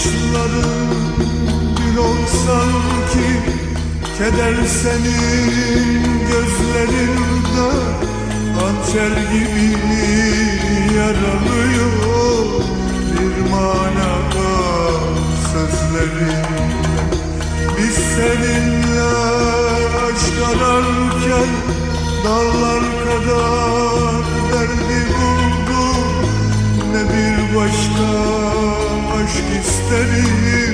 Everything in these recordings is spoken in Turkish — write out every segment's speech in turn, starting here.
Yaşların gül olsan ki Keder senin gözlerinde Hançer gibi yaralıyor Bir manada sözlerin. Biz seninle aşk ararken Dağlar kadar derdi bulduk Ne bir başka aşk isterim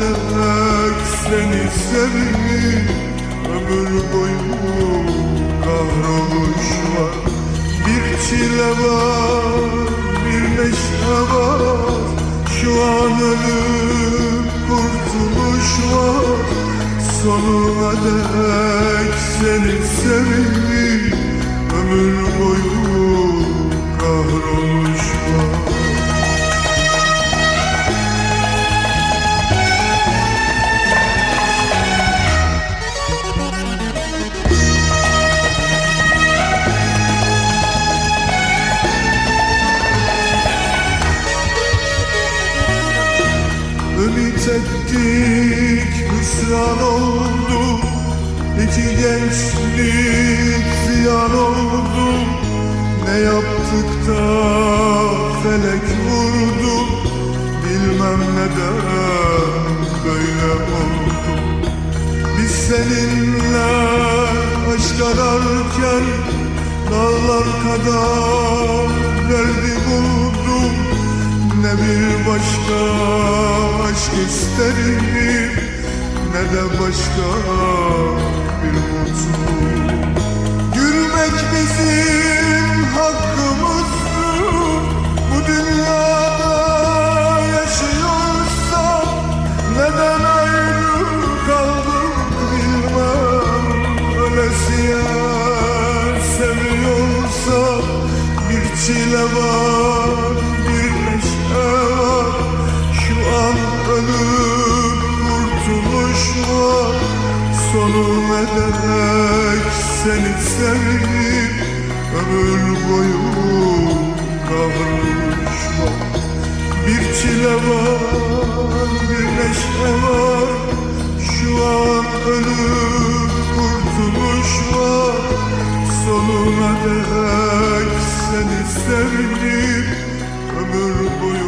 demek seni seveyim Ömür boyu kahroluş var Bir çile var bir neşe var. Şu an ölüm kurtuluş var Sonu ne demek seni seveyim Ömür boyu kahroluş var ettik hüsran oldu. İki gençlik ziyan oldu. Ne yaptık da felek vurdu? Bilmem neden böyle oldu. Biz seninle aşk ararken Dağlar kadar bir başka aşk isterim Ne de başka bir mutluluk Gülmek bizim hakkımızdır Demek seni seveyim Ömür boyu kavruluşma Bir çile var bir neşe var. Şu an ölüm kurtuluş var. Sonu ne demek seni seveyim Ömür boyu